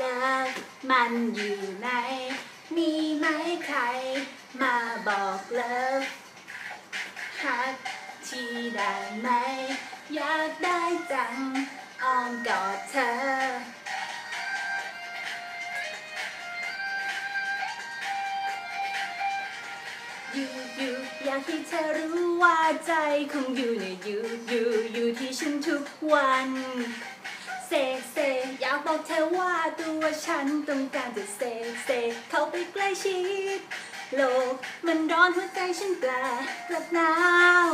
ลิฟมันอยู่ไหน มีไหมใคร มาบอกเลิฟฮักทีได้ไหม อยากได้จังอ้อมกอดเธออยู่อยู่อยากให้เธอรู้ว่าใจของอยู่เนี่ยอยู่อยู่อยู่ที่ฉันทุกวันเซเซอยาก บอกเธอว่าตัวฉันต้องการจะเซเซเข้าไปใกล้ชิด โลกมันร้อนหัวใจฉันแปลกลับหนาว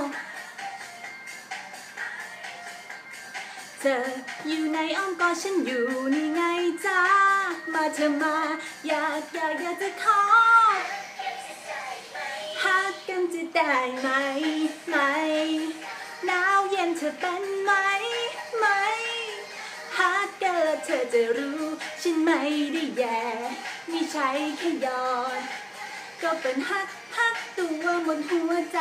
เธออยู่ในอ้อมกอดฉันอยู่นี่ไงจ้ามาเธอมาอยากอยากอยากจะขอฮักกันจะได้ไหมไหมหนาวเย็นเธอเป็นไหม เธอจะรู้ ฉันไม่ได้แย่ไม่ใช่แค่ยอด ก็เป็นฮักฮักตัวหมดหัวใจ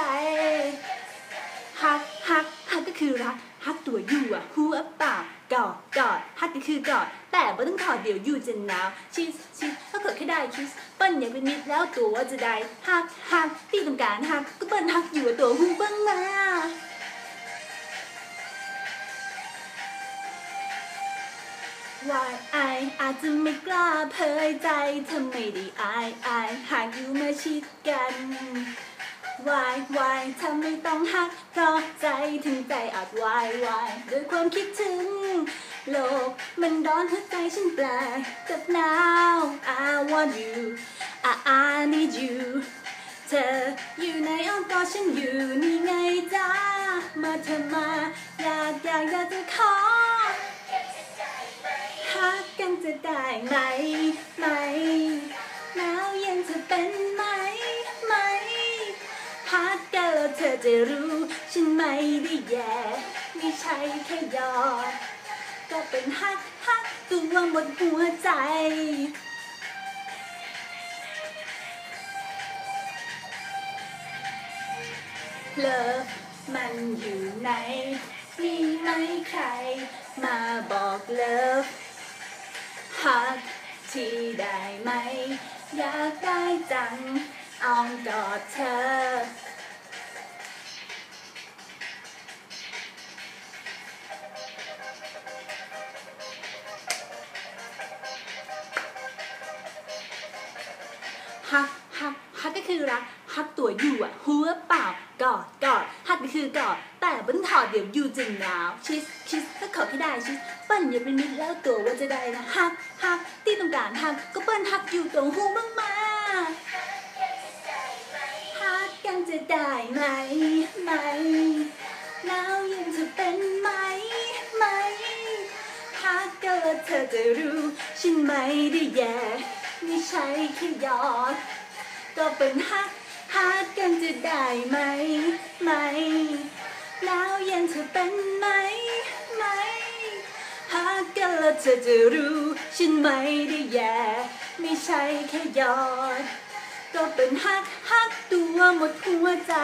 ฮักฮักฮักก็คือรัก ฮักตัวอยู่อะหัวปากกอดกอดฮักก็คือกอด แต่ไม่ต้องถอดเดี๋ยวอยู่จะหนาวชิสชิสถ้าเกิดแค่ได้คิสเปิ้ลอยากเป็นมิตรแล้วตัวจะได้ฮักฮักที่ต้องการฮักก็เปิ้ลฮักอยู่ตัวหูเบ้งมา วายอายอาจจะไม่กล้าเผยใจเธอไม่ได้อายอายหากอยู่มาชิดกันวายวายทำไม่ต้องหักเพราะใจถึงใจอาจวายวายด้วยความคิดถึง โลกมันร้อนหัวใจฉันแปลกกับหนาว I want you I I need you เธออยู่ในอ้อมกอดฉันอยู่นี่ไงจ้ามาเธอมาอยากอยากอยากจะขอ ได้ไหม ไหม หนาวเย็นจะเป็นไหม ไหมฮักกันแล้วเธอจะรู้ฉันไม่ได้แย่ไม่ใช่แค่ยอดก็เป็นฮักฮักตัวหมดหัวใจเลิฟมันอยู่ไหนมีไหมใคร มาบอกเลิฟ พักที่ได้ไหม อยากได้จังอองกอดเธอฮัก ฮักก็คือรักฮักตัวอยู่อะหัวเปล่ากอดกอดฮักก็คือกอดแต่บนถอดเดี๋ยวอยู่จึงหนาวชิสชิสถ้าขอแค่ได้ชิสเปิ้ลอย่าเป็นมิตรแล้วตัวว่าจะได้นะฮักฮักที่ต้องการฮักก็เปิ้ลฮักอยู่ตรงหูบ้างมาฮักกันจะได้ไหมไหมหนาวย็นจะเป็นไหมไหมฮักก็เธอจะรู้ฉันไม่ได้แย่ไม่ใช่แค่หยอด ก็เป็นฮักฮักกันจะได้ไหมไหมแล้วเย็นเธอเป็นไหมไหมฮักกันแล้วเธอจะรู้ฉันไม่ได้แย่ไม่ใช่แค่ยอด ก็เป็นฮักฮักตัวหมดหัวใจ